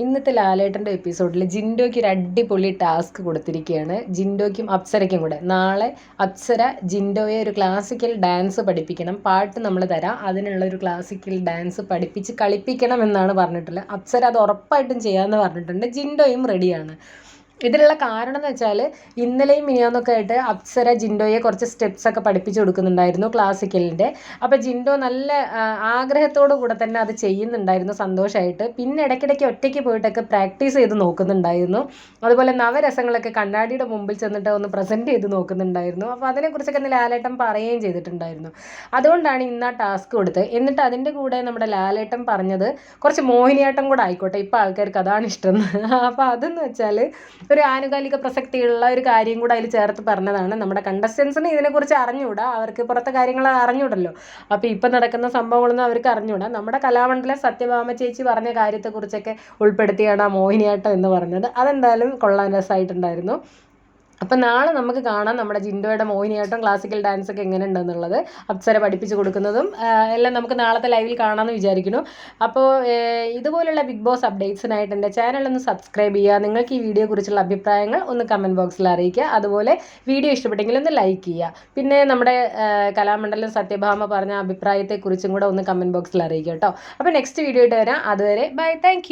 ഇന്നത്തെ ലാലേട്ടന്റെ എപ്പിസോഡിൽ ജിൻഡോയ്ക്ക് ഒരു അടിപൊളി ടാസ്ക് കൊടുത്തിരിക്കുകയാണ്. ജിൻഡോയ്ക്കും അപ്സരയ്ക്കും കൂടെ. നാളെ അപ്സര ജിൻഡോയെ ഒരു ക്ലാസിക്കൽ ഡാൻസ് പഠിപ്പിക്കണം. പാട്ട് നമ്മൾ തരാം. അതിനുള്ള ഒരു ക്ലാസിക്കൽ ഡാൻസ് പഠിപ്പിച്ച് കളിപ്പിക്കണം എന്നാണ് പറഞ്ഞിട്ടുള്ളത്. അപ്സര അത് ഉറപ്പായിട്ടും ചെയ്യാമെന്ന് പറഞ്ഞിട്ടുണ്ട്. ജിൻഡോയും റെഡിയാണ് ഇതിനുള്ള കാരണം എന്ന് വെച്ചാൽ ഇന്നലെയും മിനിയാന്നൊക്കെ ആയിട്ട് അപ്സര ജിൻഡോയെ കുറച്ച് സ്റ്റെപ്സ് ഒക്കെ പഠിപ്പിച്ചു കൊടുക്കുന്നുണ്ടായിരുന്നു ക്ലാസിക്കലിന്റെ അപ്പോൾ ജിൻഡോ നല്ല ആഗ്രഹത്തോടു കൂടെ തന്നെ അത് ചെയ്യുന്നുണ്ടായിരുന്നു സന്തോഷമായിട്ട് പിന്നെ ഇടയ്ക്കിടയ്ക്ക് ഒറ്റയ്ക്ക് പോയിട്ടൊക്കെ പ്രാക്ടീസ് ചെയ്ത് നോക്കുന്നുണ്ടായിരുന്നു. അതുപോലെ നവരസങ്ങളൊക്കെ കണ്ണാടിയുടെ മുമ്പിൽ ചെന്നിട്ട് ഒന്ന് പ്രസന്റ് ചെയ്ത് നോക്കുന്നുണ്ടായിരുന്നു. അപ്പോൾ അതിനെക്കുറിച്ചൊക്കെ ഇന്ന് ലാലേട്ടൻ പറയുകയും ചെയ്തിട്ടുണ്ടായിരുന്നു. അതുകൊണ്ടാണ് ഇന്ന് ആ ടാസ്ക് കൊടുത്തത്. എന്നിട്ട് അതിന്റെ കൂടെ നമ്മുടെ ലാലേട്ടൻ പറഞ്ഞത് കുറച്ച് മോഹിനിയാട്ടം കൂടെ ആയിക്കോട്ടെ ഇപ്പോൾ ആൾക്കാർക്ക് അതാണ് ഇഷ്ടം. അപ്പോൾ അതെന്ന് വെച്ചാൽ ഒരു ആനുകാലിക പ്രസക്തിയുള്ള ഒരു കാര്യം കൂടെ അതിൽ ചേർത്ത് പറഞ്ഞതാണ്. നമ്മുടെ കണ്ടസ്റ്റൻസിന് ഇതിനെക്കുറിച്ച് അറിഞ്ഞുകൂടാ. അവർക്ക് പുറത്തെ കാര്യങ്ങൾ അറിഞ്ഞൂടല്ലോ അപ്പോൾ ഇപ്പം നടക്കുന്ന സംഭവങ്ങളൊന്നും അവർക്ക് അറിഞ്ഞൂടാ നമ്മുടെ കലാമണ്ഡലം സത്യഭാമ ചേച്ചി പറഞ്ഞ കാര്യത്തെക്കുറിച്ചൊക്കെ ഉൾപ്പെടുത്തിയാണ് ആ മോഹിനിയാട്ടം എന്ന് പറഞ്ഞത്. അതെന്തായാലും കൊള്ളാൻ രസമായിട്ടുണ്ടായിരുന്നു. അപ്പം നാളെ നമുക്ക് കാണാം നമ്മുടെ ജിൻഡോയുടെ മോഹിനിയാട്ടം ക്ലാസിക്കൽ ഡാൻസ് ഒക്കെ എങ്ങനെ ഉണ്ടെന്നുള്ളത് അപ്സര പഠിപ്പിച്ചു കൊടുക്കുന്നതും എല്ലാം നമുക്ക് നാളത്തെ ലൈവിൽ കാണാമെന്ന് വിചാരിക്കുന്നു. അപ്പോൾ ഇതുപോലുള്ള ബിഗ് ബോസ് അപ്ഡേറ്റ്സിനായിട്ട് എന്റെ ചാനൽ ഒന്ന് സബ്സ്ക്രൈബ് ചെയ്യുക. നിങ്ങൾക്ക് ഈ വീഡിയോ കുറിച്ചുള്ള അഭിപ്രായങ്ങൾ ഒന്ന് കമന്റ് ബോക്സിൽ അറിയിക്കുക. അതുപോലെ വീഡിയോ ഇഷ്ടപ്പെട്ടെങ്കിൽ ഒന്ന് ലൈക്ക് ചെയ്യുക. പിന്നെ നമ്മുടെ കലാമണ്ഡലം സത്യഭാമ പറഞ്ഞ അഭിപ്രായത്തെക്കുറിച്ചും കൂടെ ഒന്ന് കമന്റ് ബോക്സിൽ അറിയിക്കുക കേട്ടോ. അപ്പോൾ നെക്സ്റ്റ് വീഡിയോ ആയിട്ട് വരാം. അതുവരെ ബൈ താങ്ക്